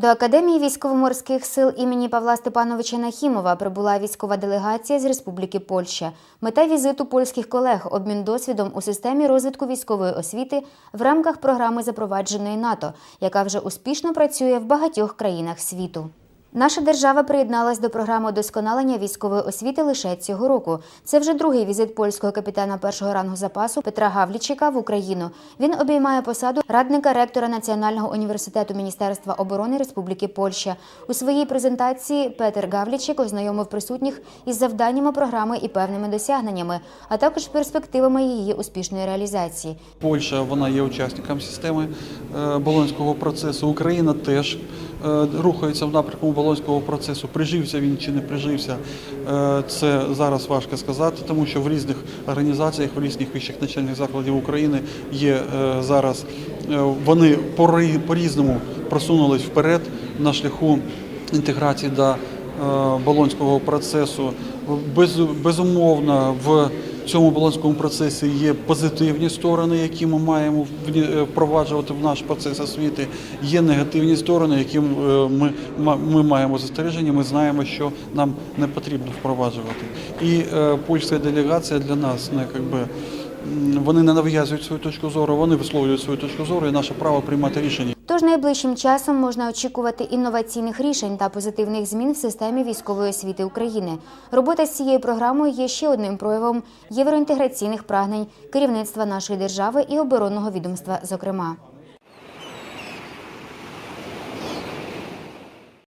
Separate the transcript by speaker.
Speaker 1: До Академії військово-морських сил імені Павла Степановича Нахімова прибула військова делегація з Республіки Польща. Мета візиту польських колег обмін досвідом у системі розвитку військової освіти в рамках програми запровадженої НАТО, яка вже успішно працює в багатьох країнах світу. Наша держава приєдналась до програми удосконалення військової освіти лише цього року. Це вже другий візит польського капітана першого рангу запасу Петра Гавлічика в Україну. Він обіймає посаду радника ректора Національного університету Міністерства оборони Республіки Польща. У своїй презентації Петер Гавлічик ознайомив присутніх із завданнями програми і певними досягненнями, а також перспективами її успішної реалізації.
Speaker 2: Польща вона є учасником системи е, болонського процесу. Україна теж е, рухається в напрямку болонського процесу. Прижився він чи не прижився, е, це зараз важко сказати, тому що в різних організаціях, в різних вищих навчальних закладів України є е, зараз. е, Вони пори- по-різному просунулись вперед на шляху інтеграції до болонського процесу. Без, безумовно, в цьому болонському процесі є позитивні сторони, які ми маємо е, впроваджувати в наш процес освіти. Є негативні сторони, які е, ми, ми маємо застереження. Ми знаємо, що нам не потрібно впроваджувати. І е, польська делегація для нас не якби. Вони не нав'язують свою точку зору, вони висловлюють свою точку зору і наше право приймати рішення.
Speaker 1: Тож найближчим часом можна очікувати інноваційних рішень та позитивних змін в системі військової освіти України. Робота з цією програмою є ще одним проявом євроінтеграційних прагнень керівництва нашої держави і оборонного відомства, зокрема.